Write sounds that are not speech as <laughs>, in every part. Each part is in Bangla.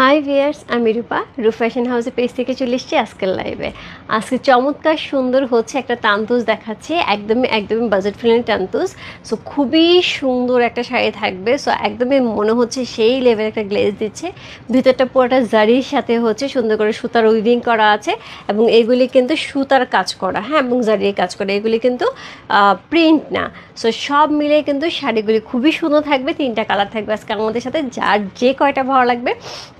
হাই ভিয়ার্স আমি রূপা। রূপ ফ্যাশন হাউসের পেজ থেকে চলে এসেছি আজকের লাইভে আজকে চমৎকার সুন্দর হচ্ছে একটা তান্তুস দেখাচ্ছি, একদমই একদমই বাজেট ফ্রেন্ডলি তান্তুজ। সো খুবই সুন্দর একটা শাড়ি থাকবে। সো একদমই মনে হচ্ছে সেই লেভেল একটা গ্লেজ দিচ্ছে। ভিতরটা পুরোটা জারির সাথে হচ্ছে সুন্দর করে সুতার উইভিং করা আছে এবং এগুলি কিন্তু সুতার কাজ করা হ্যাঁ এবং জারির কাজ করা। এগুলি কিন্তু প্রিন্ট না। সো সব মিলে কিন্তু শাড়িগুলি খুবই সুন্দর থাকবে, তিনটা কালার থাকবে। আজকে আমাদের সাথে যার যে কয়টা ভালো লাগবে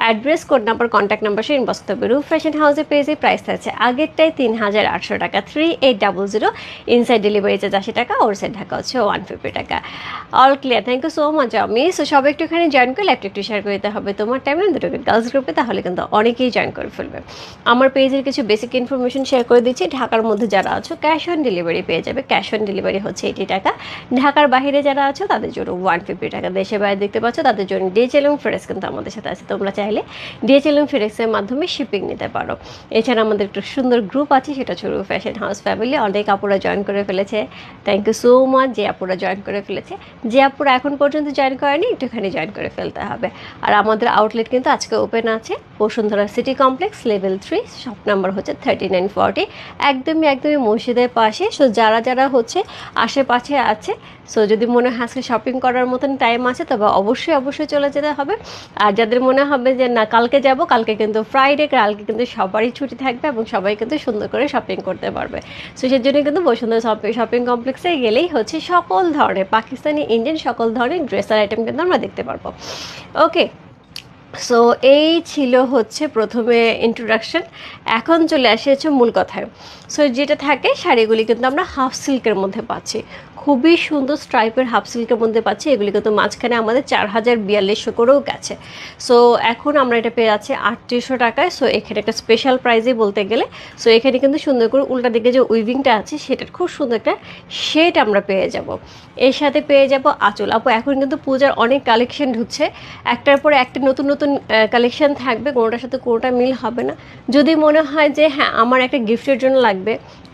address code number, contact number সে ইনবক্স করতে হবে রূপ ফ্যাশন হাউসের পেজে প্রাইস থাকছে। আগেরটাই তিন হাজার আটশো টাকা three eight double zero inside delivery charge আশি টাকা ওর সাইড ঢাকা হচ্ছে ওয়ান ফিফটি টাকা। All clear thank you so much আমি সো সবাই একটুখানি জয়েন করে ল্যাপটপ একটু শেয়ার করে দিতে হবে। তোমার টাইমে দুটোকে গার্লস গ্রুপে তাহলে কিন্তু অনেকেই জয়েন করে ফেলবে। আমার পেজের কিছু বেসিক ইনফরমেশন শেয়ার করে দিচ্ছি। ঢাকার মধ্যে যারা আছো ক্যাশ অন ডেলিভারি পেয়ে যাবে। ক্যাশ অন ডেলিভারি হচ্ছে এইটি টাকা। ঢাকার বাইরে যারা আছো, তাদের জন্য ওয়ান ফিফটি টাকা। দেশে বাইরে দেখতে পাচ্ছ, তাদের জন্য ডিএচএল এবং ফ্রেশ কিন্তু আমাদের সাথে আছে। তোমরা চাইলে ডিএচএল এবং ফ্রেক্সের মাধ্যমে শিপিং নিতে পারো। এছাড়া আমাদের একটু সুন্দর গ্রুপ আছে, সেটা হচ্ছে ফ্যাশন হাউস ফ্যামিলি অনেক আপুরা জয়েন করে ফেলেছে। থ্যাংক ইউ সো মাচ যে আপুরা জয়েন করে ফেলেছে। যে আপুরা এখন পর্যন্ত জয়েন করেনি, একটুখানি জয়েন করে ফেলতে হবে। আর আমাদের আউটলেট কিন্তু আজকে ওপেন আছে, Bashundhara city complex level three shop number হচ্ছে থার্টি নাইন ফর্টি একদমই একদমই মসজিদের পাশে। সো যারা যারা হচ্ছে আশেপাশে আছে সো যদি মনে হয় আজকে শপিং করার মতন টাইম আছে, তবে অবশ্যই অবশ্যই চলে যেতে হবে। আর যাদের মনে হবে যে না, কালকে যাব, কালকে কিন্তু ফ্রাইডে কালকে কিন্তু সবারই ছুটি থাকবে এবং সবাই কিন্তু সুন্দর করে শপিং করতে পারবে। সো সেই জন্য কিন্তু বসুন্ধরা শপিং কমপ্লেক্সে গেলেই হচ্ছে সকল ধরনের, পাকিস্তানি ইন্ডিয়ান সকল ধরনের ড্রেসার আইটেম কিন্তু আমরা দেখতে পারব। ওকে সো এই ছিল হচ্ছে প্রথমে ইন্ট্রোডাকশন এখন চলে আসে হচ্ছে মূল কথায়। সো যেটা থাকে, শাড়িগুলি কিন্তু আমরা হাফ সিল্কের মধ্যে পাচ্ছি। খুবই সুন্দর স্ট্রাইপের হাফ সিল্কের মধ্যে পাচ্ছি। এগুলি কিন্তু মাঝখানে আমাদের চার হাজার বিয়াল্লিশশো করেও গেছে। সো এখন আমরা এটা পেয়ে যাচ্ছি আটত্রিশশো টাকায়। সো এখানে একটা স্পেশাল প্রাইজে বলতে গেলে। সো এখানে কিন্তু সুন্দর করে উল্টা দিকে যে উইভিংটা আছে, সেটার খুব সুন্দর একটা শেড আমরা পেয়ে যাব। এর সাথে পেয়ে যাব আঁচল। আপু, এখন কিন্তু পূজার অনেক কালেকশন ঢুকছে। একটার পর একটা নতুন নতুন কালেকশন থাকবে। কোনোটার সাথে কোনোটা মিল হবে না। যদি মনে হয় যে হ্যাঁ আমার একটা গিফটের জন্য লাগবে।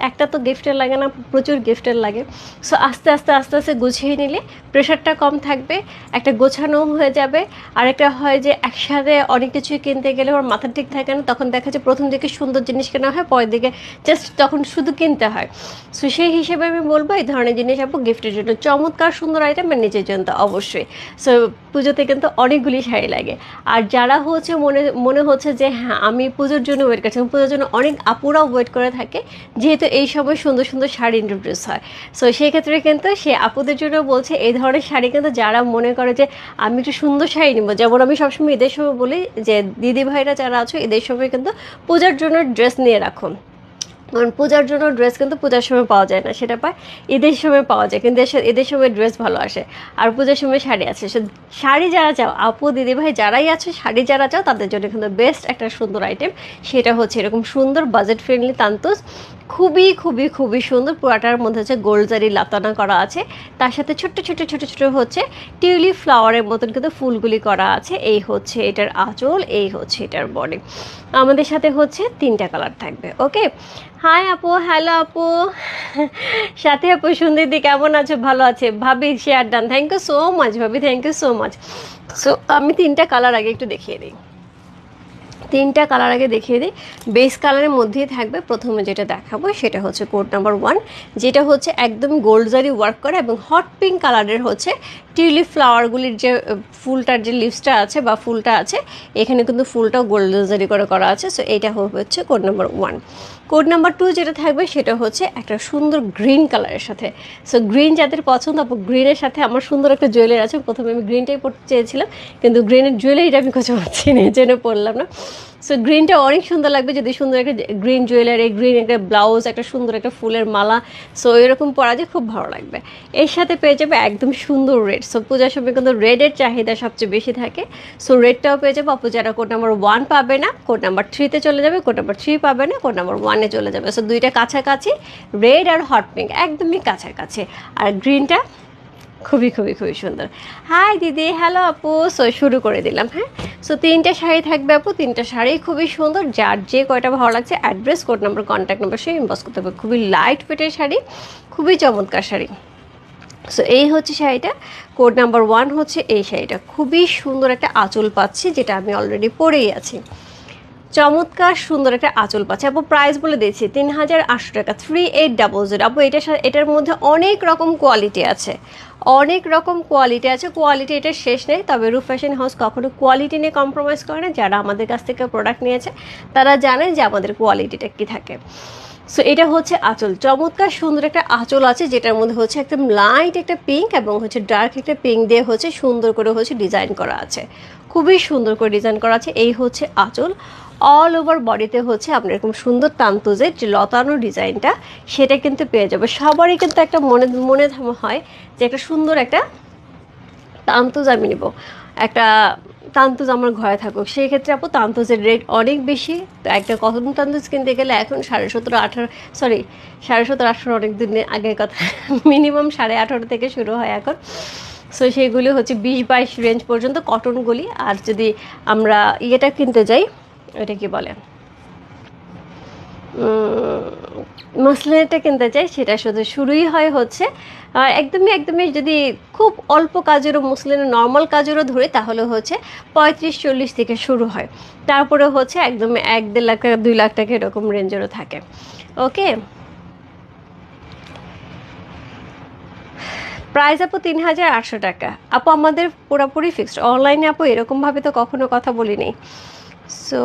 একটা তো গিফটের লাগে না, প্রচুর গিফটের লাগে। সো আস্তে আস্তে আস্তে আস্তে আস্তে গুছিয়ে নিলে প্রেশারটা কম থাকবে, একটা গোছানো হয়ে যাবে। আর একটা হয় যে একসাথে অনেক কিছু কিনতে গেলে ওর মাথা ঠিক থাকে না, তখন দেখা যায় প্রথম দিকে সুন্দর জিনিস কেনা হয়, পরের দিকে জাস্ট তখন শুধু কিনতে হয়। সো সেই হিসেবে আমি বলব এই ধরনের জিনিস আপু গিফটের জন্য। চমৎকার সুন্দর আইটেম আর নিজের জন্য অবশ্যই। সো পুজোতে কিন্তু অনেকগুলি শাড়ি লাগে। আর যারা হচ্ছে মনে মনে হচ্ছে যে হ্যাঁ আমি পুজোর জন্য ওয়েট করছি, পুজোর জন্য অনেক আপুরাও ওয়েট করে থাকে, যেহেতু এই সময় সুন্দর সুন্দর শাড়ি ইন্ট্রোডিউস হয়। সো সেই ক্ষেত্রে কিন্তু সে আপুদের জন্য বলছে, এই ধরনের শাড়ি কিন্তু যারা মনে করে যে আমি একটু সুন্দর শাড়ি নিবো, যেমন আমি সবসময় ঈদের সময় বলি যে, দিদি ভাইরা যারা আছো এদের সময় কিন্তু পূজার জন্য ড্রেস নিয়ে রাখুন কারণ পূজার জন্য ড্রেস কিন্তু পূজার সময় পাওয়া যায় না, সেটা পায় ঈদের সময় পাওয়া যায়, কিন্তু ঈদের সময় ড্রেস ভালো আসে। আর পূজার সময় শাড়ি আছে। শাড়ি যারা চাও, আপু দিদিভাই যারাই আছে, শাড়ি যারা চাও, তাদের জন্য কিন্তু বেস্ট একটা সুন্দর আইটেম সেটা হচ্ছে এরকম সুন্দর বাজেট ফ্রেন্ডলি তান্তুস খুবই খুবই খুবই সুন্দর পুরাটার মধ্যে হচ্ছে গোলজারি লাতানা করা আছে। তার সাথে ছোট্ট ছোট্ট ছোট ছোট হচ্ছে টিউলিপ ফ্লাওয়ারের মতন কিন্তু ফুলগুলি করা আছে। এই হচ্ছে এটার আঁচল, এই হচ্ছে এটার বডি। আমাদের সাথে হচ্ছে তিনটা কালার থাকবে, ওকে? হাই আপু, হ্যালো আপু। সাথে আপু সুন্দরদি কেমন আছো? ভালো আছে? ভাবি share done thank you so much ভাবি thank you so much so আমি তিনটা কালার আগে একটু দেখিয়ে দিই। তিনটা কালার আগে দেখিয়ে দিই। বেস কালারের মধ্যেই থাকবে প্রথমে যেটা দেখাবো, সেটা হচ্ছে কোড নাম্বার ওয়ান, যেটা হচ্ছে একদম গোল্ডজারি ওয়ার্ক করে এবং হট পিঙ্ক কালারের হচ্ছে টিউলিপ ফ্লাওয়ারগুলির যে ফুলটার যে লিভসটা আছে বা ফুলটা আছে, এখানে কিন্তু ফুলটাও গোল্ডজারি করে করা আছে। সো এইটা হচ্ছে code number one. Code number two যেটা থাকবে সেটা হচ্ছে একটা সুন্দর গ্রিন কালারের সাথে। সো গ্রিন যাদের পছন্দ, আপু গ্রিনের সাথে আমার সুন্দর একটা জুয়েলারি আছে। প্রথমে আমি গ্রিনটাই পড়তে চেয়েছিলাম, কিন্তু গ্রিনের জুয়েলারিটা আমি কোথাও পাচ্ছি না জেনে পড়লাম না। সো গ্রিনটা অনেক সুন্দর লাগবে যদি সুন্দর একটা গ্রিন জুয়েলারি গ্রিন একটা ব্লাউজ একটা সুন্দর একটা ফুলের মালা। সো এরকম পরা যায় খুব ভালো লাগবে। এর সাথে পেয়ে যাবে একদম সুন্দর রেড সো পূজার সময় কিন্তু রেডের চাহিদা সবচেয়ে বেশি থাকে। সো রেডটাও পেয়ে যাবে। আপু যারা কোড নাম্বার ওয়ান পাবে না কোড নাম্বার থ্রিতে চলে যাবে কোড নাম্বার থ্রি পাবে না কোড নাম্বার ওয়ানে চলে যাবে। সো দুইটা কাছাকাছি রেড আর হট পিঙ্ক একদমই কাছাকাছি। আর গ্রিনটা খুবই খুবই খুবই সুন্দর। হাই দিদি। হ্যালো আপু। সো শুরু করে দিলাম হ্যাঁ? সো তিনটা শাড়ি থাকবে, আপু। তিনটা শাড়ি খুবই সুন্দর। যার যে কয়টা ভালো লাগছে address code number contact number সে ইনবক্স করতে হবে। খুবই লাইট ওয়েটের শাড়ি, খুবই চমৎকার শাড়ি। সো এই হচ্ছে শাড়িটা। কোড নাম্বার ওয়ান হচ্ছে এই শাড়িটা। খুবই সুন্দর একটা আঁচল পাচ্ছি, যেটা আমি অলরেডি পরেই আছি। চমৎকার সুন্দর একটা আঁচল পাচ্ছে। আপু প্রাইস বলে দিয়েছি তিন হাজার আটশো টাকা থ্রি এইট ডাবল জিরো আপু এটার সাথে এটার মধ্যে অনেক রকম কোয়ালিটি আছে। অনেক রকম কোয়ালিটি আছে। কোয়ালিটি এটা শেষ নেই, তবে রুফ ফ্যাশন হাউস কখনো কোয়ালিটি নিয়ে কম্প্রোমাইজ করে না। যারা আমাদের কাছ থেকে প্রোডাক্ট নিয়েছে, তারা জানেন যে আমাদের কোয়ালিটিটা কী থাকে। সো এটা হচ্ছে আঁচল। চমৎকার সুন্দর একটা আঁচল আছে, যেটার মধ্যে হচ্ছে একদম লাইট একটা পিঙ্ক এবং হচ্ছে ডার্ক একটা পিঙ্ক দিয়ে হচ্ছে সুন্দর করে হচ্ছে ডিজাইন করা আছে। খুবই সুন্দর করে ডিজাইন করা আছে। এই হচ্ছে আঁচল। অল ওভার বডিতে হচ্ছে আপনার এরকম সুন্দর তান্তুজের যে লতানো ডিজাইনটা, সেটা কিন্তু পেয়ে যাবে। সবারই কিন্তু একটা মনে মনে হয় যে একটা সুন্দর একটা তান্তুজ আমি নেব। একটা তান্তুজ আমার ঘরে থাকুক। সেই ক্ষেত্রে আপু তান্তুজের রেট অনেক বেশি। তো একটা কটন তান্তুজ কিনতে গেলে এখন সাড়ে সতেরো, আঠারো সরি সাড়ে সতেরো, আঠারো অনেক দিন আগের কথা। <laughs> মিনিমাম সাড়ে আঠারো থেকে শুরু হয় এখন। সো সেইগুলি হচ্ছে বিশ বাইশ রেঞ্জ পর্যন্ত কটনগুলি আর যদি আমরা ইয়েটা কিনতে যাই, এটা কি বলে? মসলিনটা কিনতে চাই, সেটা শুধু শুরুই হয় হচ্ছে। একদমই একদমই যদি খুব অল্প কাজেরও মুসলিনের নর্মাল কাজেরও ধরে, তাহলে হচ্ছে পঁয়ত্রিশ, চল্লিশ থেকে শুরু হয়। তারপরে হচ্ছে একদম এক দেড় লাখ টাকা, দুই লাখ টাকা এরকম রেঞ্জেরও থাকে। ওকে? প্রাইস আপু তিন হাজার আটশো টাকা। আপু, আমাদের পুরোপুরি ফিক্সড অনলাইনে আপু এরকমভাবে তো কখনো কথা বলিনি। সো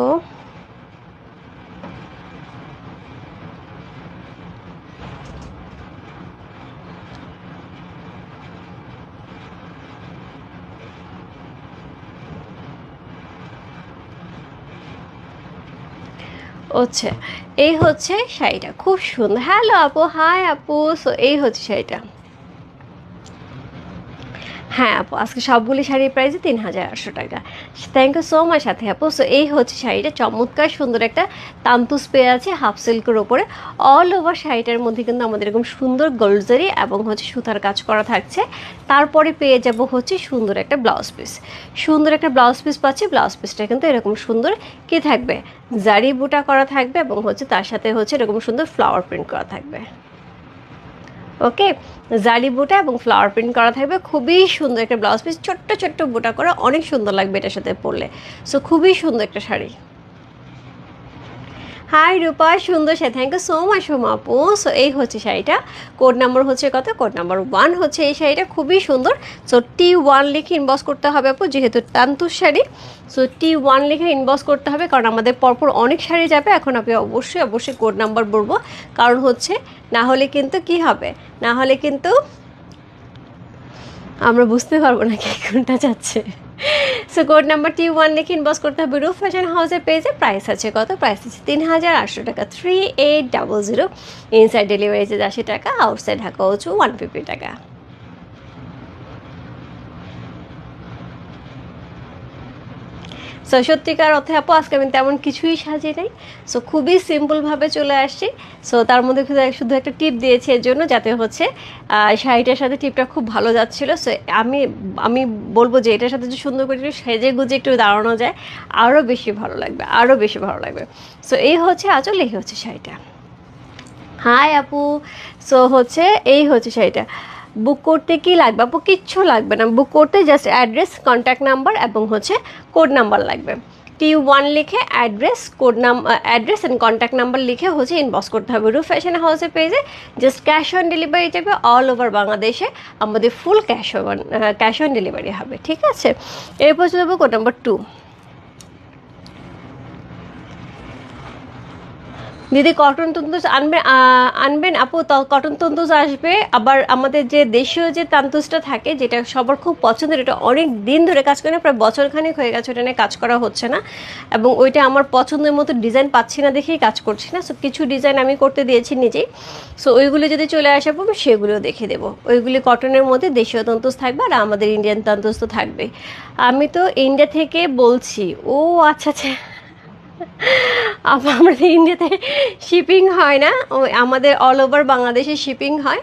হচ্ছে এই হচ্ছে শাড়িটা। খুব সুন্দর। হ্যালো আপু হাই আপু সো এই হচ্ছে শাড়িটা। হ্যাঁ আপু, আজকে সবগুলি শাড়ির প্রাইসে তিন হাজার আটশো টাকা। থ্যাংক ইউ সো মাচ সাথে আপু। সো এই হচ্ছে শাড়িটা, চমৎকার সুন্দর একটা তান্তুস পেয়ে আছে হাফ সিল্কের ওপরে অল ওভার শাড়িটার মধ্যে কিন্তু আমাদের এরকম সুন্দর গোলজারি এবং হচ্ছে সুতার কাজ করা থাকছে। তারপরে পেয়ে যাব হচ্ছে সুন্দর একটা ব্লাউজ পিস সুন্দর একটা ব্লাউজ পিস পাচ্ছি ব্লাউজ পিসটা কিন্তু এরকম সুন্দর কি থাকবে? জারি বুটা করা থাকবে এবং হচ্ছে তার সাথে হচ্ছে এরকম সুন্দর ফ্লাওয়ার প্রিন্ট করা থাকবে। ওকে? জালি বুটা এবং ফ্লাওয়ার প্রিন্ট করা থাকবে। খুবই সুন্দর একটা ব্লাউজ পিস ছোট্ট ছোট্ট বুটা করা অনেক সুন্দর লাগবে এটার সাথে পরলে। সো খুবই সুন্দর একটা শাড়ি। হাই রূপা সুন্দর sari. Thank you so much Soma আপু। সো এই হচ্ছে শাড়িটা। কোড নাম্বার হচ্ছে কত? কোড নাম্বার ওয়ান হচ্ছে এই শাড়িটা। খুবই সুন্দর। সো টি ওয়ান লিখে ইনবক্স করতে হবে আপু, যেহেতু তান্তুর শাড়ি। সো টি ওয়ান লিখে ইনবক্স করতে হবে, কারণ আমাদের পরপর অনেক শাড়ি যাবে। এখন আপনি অবশ্যই অবশ্যই কোড নাম্বার বলব। কারণ হচ্ছে, না হলে কিন্তু কি হবে? না হলে কিন্তু আমরা বুঝতে পারব না কি কোনটা যাচ্ছে। So code number T one লিখে ইনবক্স করতে হবে রুফ ফ্যাশন হাউসের পেজে প্রাইস আছে কত? প্রাইস আছে তিন হাজার আটশো টাকা। Three eight double zero inside delivery charge আশি টাকা। আউটসাইড ঢাকা হচ্ছে ওয়ান ফিফটি টাকা। সো সত্যিকার অর্থে আপু, আজকে আমি তেমন কিছুই সাজিয়ে নাই। সো খুবই সিম্পলভাবে চলে আসছি। সো তার মধ্যে শুধু একটা টিপ দিয়েছি এর জন্য, যাতে হচ্ছে শাড়িটার সাথে টিপটা খুব ভালো যাচ্ছিল। সো আমি আমি বলব যে এটার সাথে যে সুন্দর করে একটু সেজে গুজে একটু দাঁড়ানো যায় আরও বেশি ভালো লাগবে আরও বেশি ভালো লাগবে। সো এই হচ্ছে আচল, এই হচ্ছে শাড়িটা। হাই আপু। সো হচ্ছে, এই হচ্ছে শাড়িটা। বুক করতে কি লাগবে? আপু, কিচ্ছু লাগবে না। বুক করতে জাস্ট অ্যাড্রেস কন্ট্যাক্ট নাম্বার এবং হচ্ছে কোড নাম্বার লাগবে। টি ওয়ান লিখে অ্যাড্রেস কোড নাম অ্যাড্রেস অ্যান্ড কন্ট্যাক্ট নাম্বার লিখে হচ্ছে ইনবক্স করতে হবে। রু ফ্যাশন হাউসের পেজে জাস্ট ক্যাশ অন ডেলিভারি যাবে অল ওভার বাংলাদেশে আমাদের full cash on cash on delivery হবে। ঠিক আছে? এরপর চলে যাব কোড নাম্বার টু দিদি কটন তন্তুজ আনবেন আনবেন। আপু কটন তন্তুজ আসবে। আবার আমাদের যে দেশীয় যে তান্তুজটা থাকে, যেটা সবার খুব পছন্দের, এটা অনেক দিন ধরে কাজ করে প্রায় বছরখানেক হয়ে গেছে, ওটা নিয়ে কাজ করা হচ্ছে না। এবং ওইটা আমার পছন্দের মতো ডিজাইন পাচ্ছি না দেখেই কাজ করছি না। সো কিছু ডিজাইন আমি করতে দিয়েছি নিজেই। সো ওইগুলো যদি চলে আসে পাবো সেগুলোও দেখে দেবো। ওইগুলি কটনের মধ্যে দেশীয় তন্তুজ থাকবে, আর আমাদের ইন্ডিয়ান তন্তুজ তো থাকবে আমি তো ইন্ডিয়া থেকে বলছি। ও আচ্ছা আচ্ছা। আমাদের ইন্ডিয়াতে শিপিং হয় না। আমাদের অল ওভার বাংলাদেশে শিপিং হয়।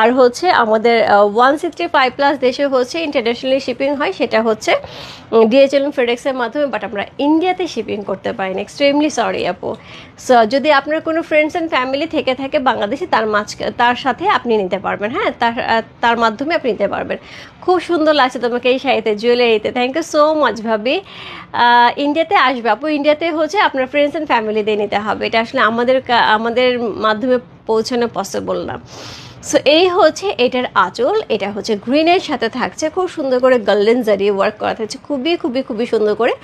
আর হচ্ছে আমাদের ওয়ান সিক্সটি ফাইভ প্লাস দেশে হচ্ছে ইন্টারন্যাশনালি শিপিং হয়, সেটা হচ্ছে ডিএচএল ফেডেক্সের মাধ্যমে বাট আমরা ইন্ডিয়াতে শিপিং করতে পারি না এক্সট্রিমলি সরি আপু। সো যদি আপনার কোনো ফ্রেন্ডস অ্যান্ড ফ্যামিলি থেকে থাকে বাংলাদেশে, তার মাঝ, তার সাথে আপনি নিতে পারবেন হ্যাঁ? তার তার মাধ্যমে আপনি নিতে পারবেন। খুব সুন্দর লাগছে তোমাকে এই শাড়িতে জুয়েলারিতে থ্যাংক ইউ সো মাচ ভাবি। ইন্ডিয়াতে আসবে আপু। ইন্ডিয়াতে হচ্ছে আপনার ফ্রেন্ডস অ্যান্ড ফ্যামিলি দিয়ে নিতে হবে। এটা আসলে আমাদের আমাদের মাধ্যমে পৌঁছানো পসিবল না। সো এই হচ্ছে এটার আঁচল, এটা হচ্ছে গ্রিনের সাথে থাকছে, খুব সুন্দর করে গোল্ডেন জারি ওয়ার্ক করা থাকছে, খুবই খুবই খুবই সুন্দর করে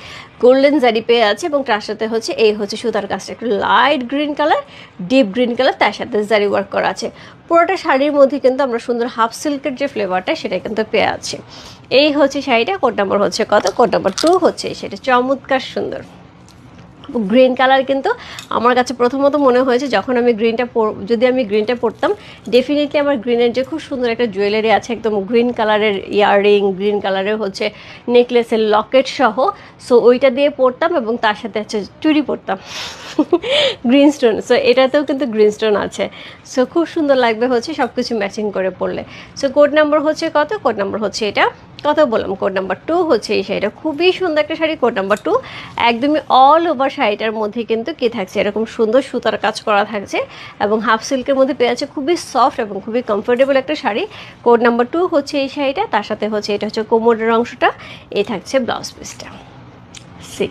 গোল্ডেন জারি পেয়ে আছে এবং তার সাথে হচ্ছে এই হচ্ছে সুতার কাজটা, একটু light green colour deep green colour তার সাথে জারি ওয়ার্ক করা আছে। পুরোটা শাড়ির মধ্যে কিন্তু আমরা সুন্দর হাফ সিল্কের যে ফ্লেভারটা সেটা কিন্তু পেয়ে আছি এই হচ্ছে শাড়িটা কোড নাম্বার হচ্ছে কত? কোড নাম্বার টু হচ্ছে, সেটা চমৎকার সুন্দর। গ্রিন কালার কিন্তু আমার কাছে প্রথমত মনে হয়েছে যখন আমি গ্রিনটা যদি আমি গ্রিনটা পরতাম ডেফিনেটলি আমার গ্রিনের যে খুব সুন্দর একটা জুয়েলারি আছে, একদম গ্রিন কালারের ইয়াররিং গ্রিন কালারের হচ্ছে নেকলেসের লকেট সহ সো ওইটা দিয়ে পরতাম এবং তার সাথে হচ্ছে চুরি পরতাম। গ্রিন স্টোন সো এটাতেও কিন্তু গ্রিন স্টোন আছে। সো খুব সুন্দর লাগবে হচ্ছে সব কিছু ম্যাচিং করে পরলে। সো কোড নাম্বার হচ্ছে কত? কোড নাম্বার হচ্ছে এটা। কত বললাম কোড নাম্বার টু হচ্ছে এই শাড়িটা। খুবই সুন্দর একটা শাড়ি কোড নাম্বার টু একদমই অল ওভার শাড়িটার মধ্যে কিন্তু কি থাকছে? এরকম সুন্দর সুতার কাজ করা থাকছে এবং হাফ সিল্কের মধ্যে পেয়ে আছে খুবই সফট এবং খুবই কমফোর্টেবল একটা শাড়ি। কোড নাম্বার টু হচ্ছে এই শাড়িটা, তার সাথে হচ্ছে এটা হচ্ছে কোমরের অংশটা, এই থাকছে ব্লাউজ পিসটা সি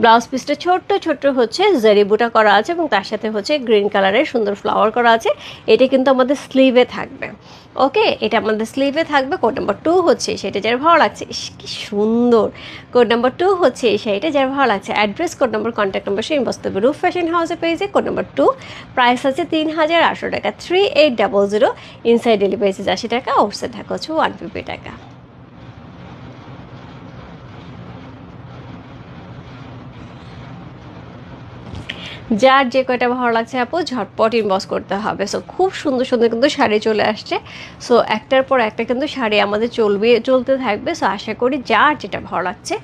ব্লাউজ পিসটা ছোট্ট ছোট্ট হচ্ছে, জারি বুটা করা আছে এবং তার সাথে হচ্ছে গ্রিন কালারের সুন্দর ফ্লাওয়ার করা আছে। এটা কিন্তু আমাদের স্লিভে থাকবে। ওকে এটা আমাদের স্লিভে থাকবে। কোড নাম্বার টু হচ্ছে সেটা যার ভালো লাগছে। কি সুন্দর। কোড নাম্বার টু হচ্ছে এই শাড়িটা যার ভালো লাগছে। Address code number contact number সেই বস্তবে রুফ ফ্যাশন হাউসে পেয়েছে কোড নাম্বার টু প্রাইস আছে তিন হাজার আটশো টাকা। Three eight double zero inside delivery আশি টাকা আউটসাইড থাকা হচ্ছে ওয়ান ফিফটি টাকা। যার যে কয়টা ভালো লাগছে আপু, ঝটপট ইনবক্স করতে হবে। সো খুব সুন্দর সুন্দর কিন্তু শাড়ি চলে আসছে। সো একটার পর একটা কিন্তু শাড়ি আমাদের চলবে, চলতে থাকবে। সো আশা করি যার যেটা ভালো লাগছে,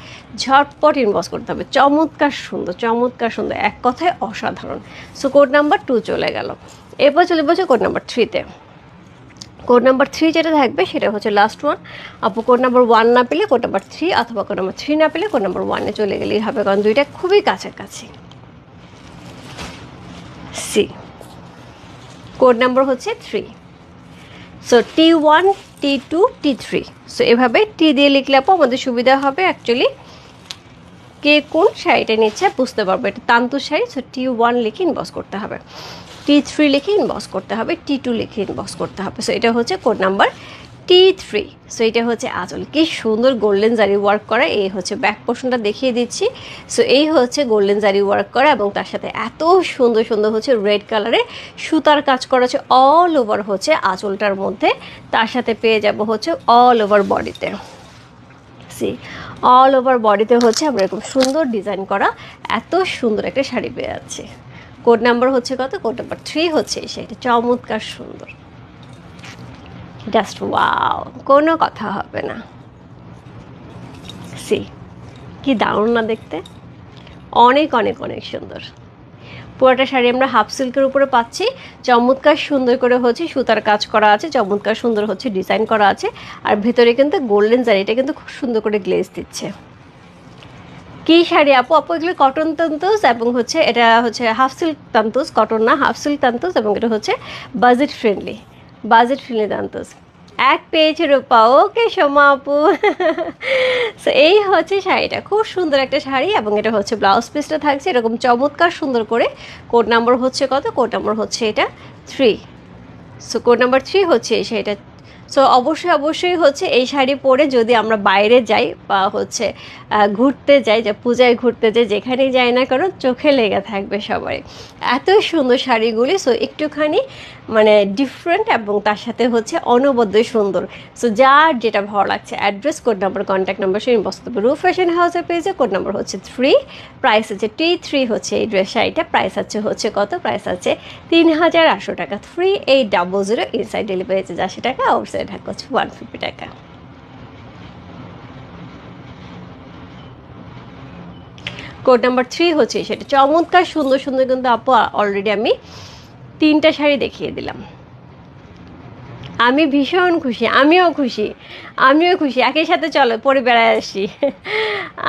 ঝটপট ইনবক্স করতে হবে। চমৎকার সুন্দর চমৎকার সুন্দর। এক কথায় অসাধারণ। সো কোড নাম্বার টু চলে গেল। এরপর চলে বলছে কোড নাম্বার থ্রিতে কোড নাম্বার থ্রি যেটা থাকবে, সেটা হচ্ছে লাস্ট ওয়ান আপু কোড নাম্বার ওয়ান না পেলে কোড নাম্বার থ্রি অথবা কোড নাম্বার থ্রি না পেলে কোড নাম্বার ওয়ানে চলে গেলেই হবে। কারণ দুইটা খুবই কাছাকাছি। সি কোড নাম্বার হচ্ছে three so T one T two T three so এভাবে টি দিয়ে লিখলে আপু আমাদের সুবিধা হবে অ্যাকচুয়ালি কে কোন শাড়িটা নিচ্ছে বুঝতে পারব। এটা তান্তু শাড়ি সো টি ওয়ান লিখে ইনবক্স করতে হবে। টি থ্রি লিখে ইনবক্স করতে হবে টি টু লিখে ইনবক্স করতে হবে। সো এটা হচ্ছে code number T three so এটা হচ্ছে আঁচল। কি সুন্দর গোল্ডেন জারি ওয়ার্ক করা। এই হচ্ছে ব্যাক পোর্শনটা দেখিয়ে দিচ্ছি। সো এই হচ্ছে গোল্ডেন জারি ওয়ার্ক করা এবং তার সাথে এত সুন্দর সুন্দর হচ্ছে রেড কালারে সুতার কাজ করা হচ্ছে অল ওভার হচ্ছে আঁচলটার মধ্যে। তার সাথে পেয়ে যাব হচ্ছে অল ওভার বডিতে সি অল ওভার বডিতে হচ্ছে আমরা এরকম সুন্দর ডিজাইন করা এত সুন্দর একটা শাড়ি পেয়ে যাচ্ছি। কোড নাম্বার হচ্ছে কত? কোড নাম্বার থ্রি হচ্ছে শাড়িটা চমৎকার সুন্দর। জাস্ট ওয়াও কোনো কথা হবে না। সি কি দারুণ না দেখতে? অনেক অনেক অনেক সুন্দর। পুরোটা শাড়ি আমরা হাফ সিল্কের উপরে পাচ্ছি। চমৎকার সুন্দর করে হচ্ছে সুতার কাজ করা আছে, চমৎকার সুন্দর হচ্ছে ডিজাইন করা আছে। আর ভেতরে কিন্তু গোল্ডেন জারিটা কিন্তু খুব সুন্দর করে গ্লেজ দিচ্ছে। কি শাড়ি আপু? আপু এগুলো কটন তান্তুস এবং হচ্ছে এটা হচ্ছে হাফ সিল্ক তান্তুস কটন না হাফ সিল্ক তান্তুস এবং এটা হচ্ছে বাজেট ফ্রেন্ডলি বাজেট ফ্রেন্ডলি তো এক পেয়েছে রূপা, ওকে সোমা আপু। সো এই হচ্ছে শাড়িটা। খুব সুন্দর একটা শাড়ি এবং এটা হচ্ছে ব্লাউজ পিসটা থাকছে। এরকম চমৎকার সুন্দর করে কোড নাম্বার হচ্ছে কত? কোড নাম্বার হচ্ছে এটা three so code number three হচ্ছে এই শাড়িটা সো অবশ্যই অবশ্যই হচ্ছে এই শাড়ি পরে যদি আমরা বাইরে যাই বা হচ্ছে ঘুরতে যাই, যে পূজায় ঘুরতে যাই, যেখানেই যাই না কারণ চোখে লেগে থাকবে সবাই। এত সুন্দর শাড়িগুলি সো একটুখানি মানে ডিফারেন্ট এবং তার সাথে হচ্ছে অনবদ্য সুন্দর। সো যার যেটা ভালো লাগছে address code number contact number সেই বস্তু রু ফ্যাশন হাউসের পেজে কোড নাম্বার হচ্ছে থ্রি প্রাইস আছে টি থ্রি হচ্ছে এই ড্রেস শাড়িটা প্রাইস আছে হচ্ছে কত? প্রাইস আছে তিন হাজার আটশো টাকা। Three eight double zero inside delivery charge আশি টাকা আউটসাইড ঢাকা হচ্ছে ওয়ান ফিফটি টাকা। কোড নাম্বার থ্রি হচ্ছে সেটা চমৎকার, সুন্দর সুন্দর কিন্তু আপু অলরেডি আমি তিনটা শাড়ি দেখিয়ে দিলাম। আমি ভীষণ খুশি, আমিও খুশি আমিও খুশি। একই সাথে চলো, পরে বেড়ায় আসি।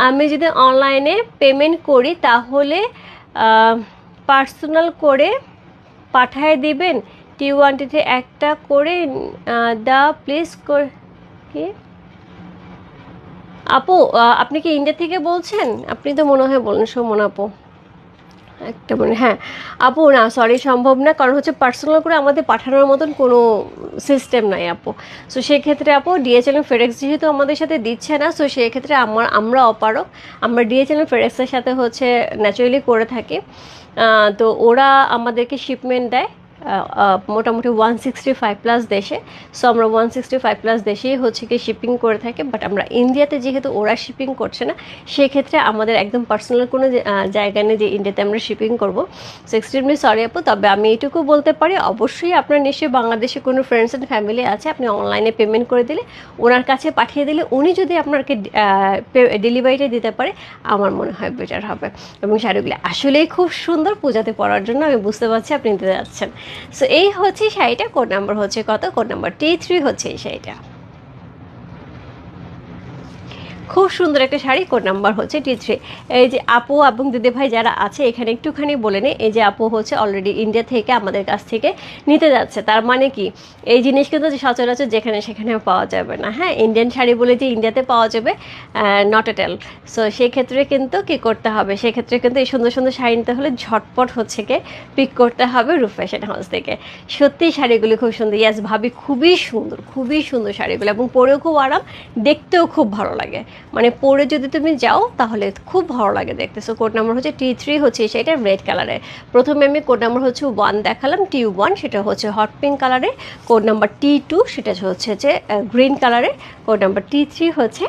আমি যদি অনলাইনে পেমেন্ট করি, তাহলে পার্সোনাল করে পাঠায় দিবেন টি ওয়ানটিতে একটা করে দা প্লেস কি? আপু আপনি কি ইন্ডিয়া থেকে বলছেন? আপনি তো মনে হয় বলেন সুমন আপু। একটা মানে হ্যাঁ। আপু, না সরি সম্ভব না, কারণ হচ্ছে পার্সোনাল করে আমাদের পাঠানোর মতন কোনো সিস্টেম নাই, আপু। সো সেক্ষেত্রে আপু ডিএচএল ফেডেক্স যেহেতু আমাদের সাথে দিচ্ছে না সো সেক্ষেত্রে আমার, আমরা অপারক আমরা ডিএচএল ফেডেক্সের সাথে হচ্ছে ন্যাচারালি করে থাকি। তো ওরা আমাদেরকে শিপমেন্ট দেয়। মোটামুটি ওয়ান সিক্সটি ফাইভ প্লাস দেশে। সো আমরা ওয়ান সিক্সটি ফাইভ প্লাস দেশেই হচ্ছে কি শিপিং করে থাকি বাট আমরা ইন্ডিয়াতে যেহেতু ওরা শিপিং করছে না, সেক্ষেত্রে আমাদের একদম পার্সোনাল কোনো জায়গা নেই যে ইন্ডিয়াতে আমরা শিপিং করব। সো এক্সট্রিমলি সরি আপু, তবে আমি এইটুকু বলতে পারি, অবশ্যই আপনার নিশ্চয়ই বাংলাদেশে কোনো ফ্রেন্ডস অ্যান্ড ফ্যামিলি আছে, আপনি অনলাইনে পেমেন্ট করে দিলে, ওনার কাছে পাঠিয়ে দিলে উনি যদি আপনাকে ডেলিভারিটা দিতে পারে, আমার মনে হয় বেটার হবে। এবং শাড়িগুলো আসলেই খুব সুন্দর, পূজাতে পরার জন্য আমি বুঝতে পারছি আপনি নিতে যাচ্ছেন। সো এই হচ্ছে শাড়িটা, কোড নাম্বার হচ্ছে কত? কোড নাম্বার টি থ্রি হচ্ছে এই শাড়িটা। খুব সুন্দর একটা শাড়ি কোড নাম্বার হচ্ছে টি থ্রি এই যে আপু এবং দিদি ভাই যারা আছে, এখানে একটুখানি বলে নিই এই যে আপু হচ্ছে অলরেডি ইন্ডিয়া থেকে আমাদের কাছ থেকে নিতে যাচ্ছে। তার মানে কি? এই জিনিস কিন্তু সচরাচর যেখানে সেখানে পাওয়া যাবে না। হ্যাঁ ইন্ডিয়ান শাড়ি বলে যে ইন্ডিয়াতে পাওয়া যাবে নট এট অল সো সেক্ষেত্রে কিন্তু কি করতে হবে? সেক্ষেত্রে কিন্তু এই সুন্দর সুন্দর শাড়ি নিতে হলে ঝটপট হচ্ছে কি পিক করতে হবে রূপ ফ্যাশন হাউস থেকে। সত্যি শাড়িগুলি খুব সুন্দর। ইয়াস ভাবি, খুবই সুন্দর খুবই সুন্দর শাড়িগুলো এবং পরেও খুব আরাম, দেখতেও খুব ভালো লাগে। মানে পরে যদি তুমি যাও, তাহলে খুব ভালো লাগে দেখতে। সো কোড নাম্বার হচ্ছে টি থ্রি হচ্ছে সেটা রেড কালারের প্রথমে আমি কোড নাম্বার হচ্ছে ওয়ান দেখালাম টি ওয়ান সেটা হচ্ছে হট পিঙ্ক কালারের কোড নাম্বার টি টু সেটা হচ্ছে যে গ্রিন কালারের কোড নাম্বার টি থ্রি হচ্ছে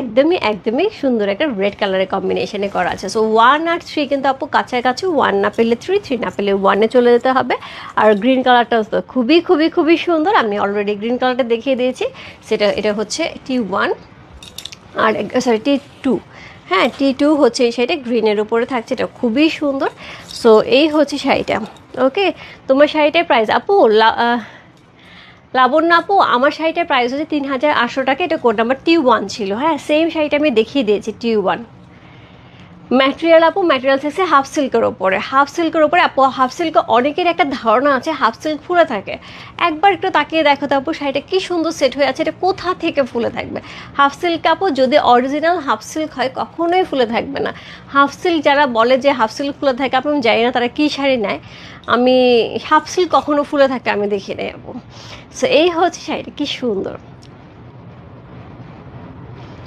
একদমই একদমই সুন্দর একটা রেড কালারের কম্বিনেশনে করা আছে। সো ওয়ান আর থ্রি কিন্তু আপু কাছাকাছি ওয়ান না পেলে থ্রি থ্রি না পেলে ওয়ানে চলে যেতে হবে। আর গ্রিন কালারটা তো খুবই খুবই খুবই সুন্দর। আমি অলরেডি গ্রিন কালারটা দেখিয়ে দিয়েছি। সেটা, এটা হচ্ছে টি ওয়ান আর সরি টি টু হ্যাঁ টি টু হচ্ছে এই শাড়িটা গ্রিনের উপরে থাকছে, এটা খুবই সুন্দর। সো এই হচ্ছে শাড়িটা ওকে তোমার শাড়িটার প্রাইস আপু লাবণ্য আপু, আমার শাড়িটার প্রাইস হচ্ছে তিন হাজার আটশো টাকা, এটা কোড নাম্বার টি ওয়ান ছিল হ্যাঁ? সেম শাড়িটা আমি দেখিয়ে দিয়েছি টি ওয়ান ম্যাটেরিয়াল আপু ম্যাটেরিয়াল থাকছে হাফ সিল্কের ওপরে হাফ সিল্কের ওপরে আপু হাফ সিল্কে অনেকের একটা ধারণা আছে হাফ সিল্ক ফুলে থাকে। একবার একটু তাকিয়ে দেখো তো আপু, শাড়িটা কী সুন্দর সেট হয়ে আছে, এটা কোথা থেকে ফুলে থাকবে? হাফ সিল্ক আপু, যদি অরিজিনাল হাফ সিল্ক হয়, কখনোই ফুলে থাকবে না। হাফ সিল্ক যারা বলে যে হাফ সিল্ক ফুলে থাকে আপনি আমি জানি না তারা কী শাড়ি নেয়। আমি হাফ সিল্ক কখনো ফুলে থাকে আমি দেখি নাই আপু। সো এই হচ্ছে শাড়িটা, কী সুন্দর।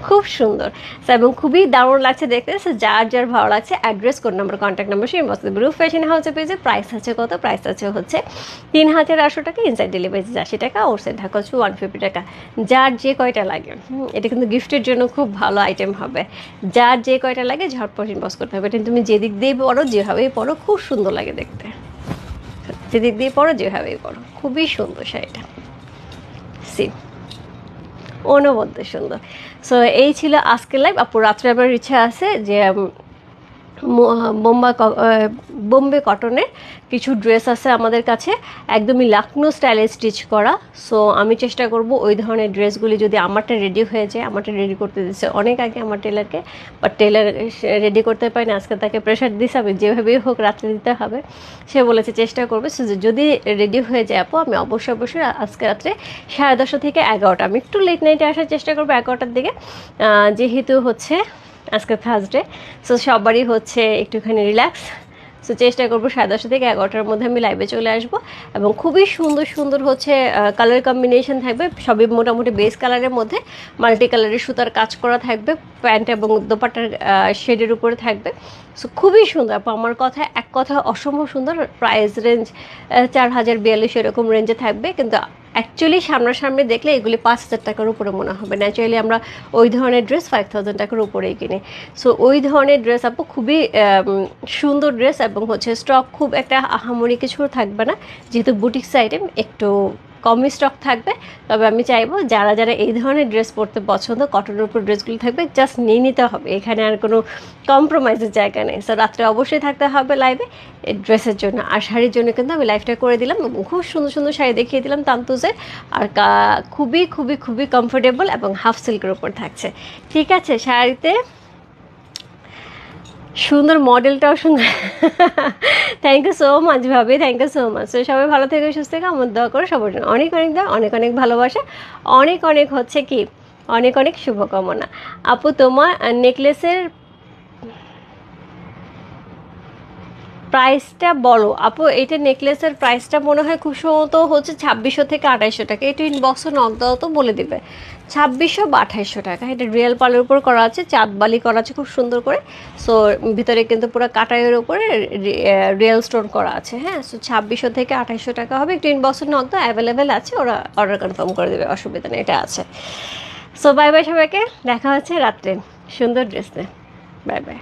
খুব সুন্দর। এবং খুবই দারুণ লাগছে দেখতে। যার যার ভালো লাগছে address code number contact number সেই মস্ত ব্লু ফ্যাশন হাউসে পেয়েছে প্রাইস আছে কত? প্রাইস আছে হচ্ছে তিন হাজার আটশো টাকা ইনসাইড ডেলিভারি আশি টাকা ওর সাইড ঢাকা হচ্ছে ওয়ান ফিফটি টাকা। যার যে কয়টা লাগে এটা কিন্তু গিফটের জন্য খুব ভালো আইটেম হবে। যার যে কয়টা লাগে, ঝটপট ইনবক্স করতে হবে। এটা তুমি যেদিক দিয়ে পড়ো, যেভাবেই পড়ো, খুব সুন্দর লাগে দেখতে। যেদিক দিয়ে পড়ো, যেভাবেই পড়ো। খুবই সুন্দর শাড়িটা। সি অনবদ্য সুন্দর। সো এই ছিল আজকের লাইভ আপু রাত্রে আবার ইচ্ছা আছে যে বোম্বা বোম্বে কটনের কিছু ড্রেস আছে আমাদের কাছে, একদমই লাকনো স্টাইলে স্টিচ করা। সো আমি চেষ্টা করব ওই ধরনের ড্রেসগুলি যদি আমারটা রেডি হয়ে যায়, আমারটা রেডি করতে দিচ্ছে। অনেক আগে আমার টেলারকে বাট টেলার রেডি করতে পারি না আজকে তাকে প্রেশার দিছে, আমি যেভাবেই হোক রাত্রে দিতে হবে। সে বলেছে চেষ্টা করবে। যদি রেডি হয়ে যায়, আপু, আমি অবশ্যই অবশ্যই আজকে রাত্রে সাড়ে দশটা থেকে এগারোটা, আমি একটু লেট নাইটে আসার চেষ্টা করব এগারোটার দিকে। যেহেতু হচ্ছে আজকে থার্সডে সো সবারই হচ্ছে একটুখানি রিল্যাক্স সো চেষ্টা করব সাড়ে দশটা থেকে এগারোটার মধ্যে আমি লাইভে চলে আসব এবং খুবই সুন্দর সুন্দর হচ্ছে কালার কম্বিনেশন থাকবে। সবই মোটামুটি বেস কালারের মধ্যে। মাল্টি কালারের সুতার কাজ করা থাকবে, প্যান্ট এবং দোপাটার শেডের উপরে থাকবে। সো খুবই সুন্দর, আপু, আমার কথা এক কথা অসম্ভব সুন্দর। প্রাইস রেঞ্জ চার হাজার বিয়াল্লিশ এরকম রেঞ্জে থাকবে। কিন্তু অ্যাকচুয়ালি সামনাসামনি দেখলে এগুলি পাঁচ হাজার টাকার উপরে মনে হবে। ন্যাচারালি আমরা ওই ধরনের ড্রেস ফাইভ থাউজেন্ড টাকার উপরেই কিনি। সো ওই ধরনের ড্রেস আপু খুবই সুন্দর ড্রেস এবং হচ্ছে স্টক খুব একটা আহামরি কিছু থাকবে না। যেহেতু বুটিক্স আইটেম একটু কমই স্টক থাকবে। তবে আমি চাইব যারা যারা এই ধরনের ড্রেস পরতে পছন্দ কটনের উপর ড্রেসগুলো থাকবে জাস্ট নিয়ে নিতে হবে। এখানে আর কোনো কম্প্রোমাইজের জায়গা নেই। সো রাত্রে অবশ্যই থাকতে হবে লাইভে এই ড্রেসের জন্য আর শাড়ির জন্য কিন্তু আমি লাইভটা করে দিলাম খুব সুন্দর সুন্দর শাড়ি দেখিয়ে দিলাম তান্তুজের। আর খুবই খুবই খুবই কমফোর্টেবল এবং হাফ সিল্কের উপর থাকছে। ঠিক আছে, শাড়িতে সুন্দর মডেলটাও সুন্দর। থ্যাংক ইউ সো মাচ ভাবি থ্যাংক ইউ সো মাচ তো সবাই ভালো থেকে, সুস্থ থেকে, আমার দোয়া করো সবার জন্য। অনেক অনেক দোয়া, অনেক অনেক ভালোবাসা, অনেক অনেক হচ্ছে কি, অনেক অনেক শুভকামনা। আপু, তোমার নেকলেসের প্রাইসটা বলো। আপু, এটা নেকলেসের প্রাইসটা মনে হয় খুব সম্ভবত হচ্ছে ছাব্বিশশো থেকে আঠাইশশো টাকা। এটা ইনবক্সে নক দাও তো বলে দেবে। ছাব্বিশশো বা আঠাইশশো টাকা। এটা রিয়েল পালের উপর করা আছে, চাঁদ বালি করা আছে খুব সুন্দর করে। সো ভিতরে কিন্তু পুরো কাটাইয়ের উপরে রিয়েল স্টোন করা আছে হ্যাঁ? সো ছাব্বিশশো থেকে আঠাইশশো টাকা হবে। একটু ইনবক্সে নক দাও অ্যাভেলেবেল আছে, ওরা অর্ডার কনফার্ম করে দেবে, অসুবিধা নেই, এটা আছে। সো বাই বাই সবাইকে, দেখা হচ্ছে রাত্রে। সুন্দর ড্রেস ড্রেসে বাই বাই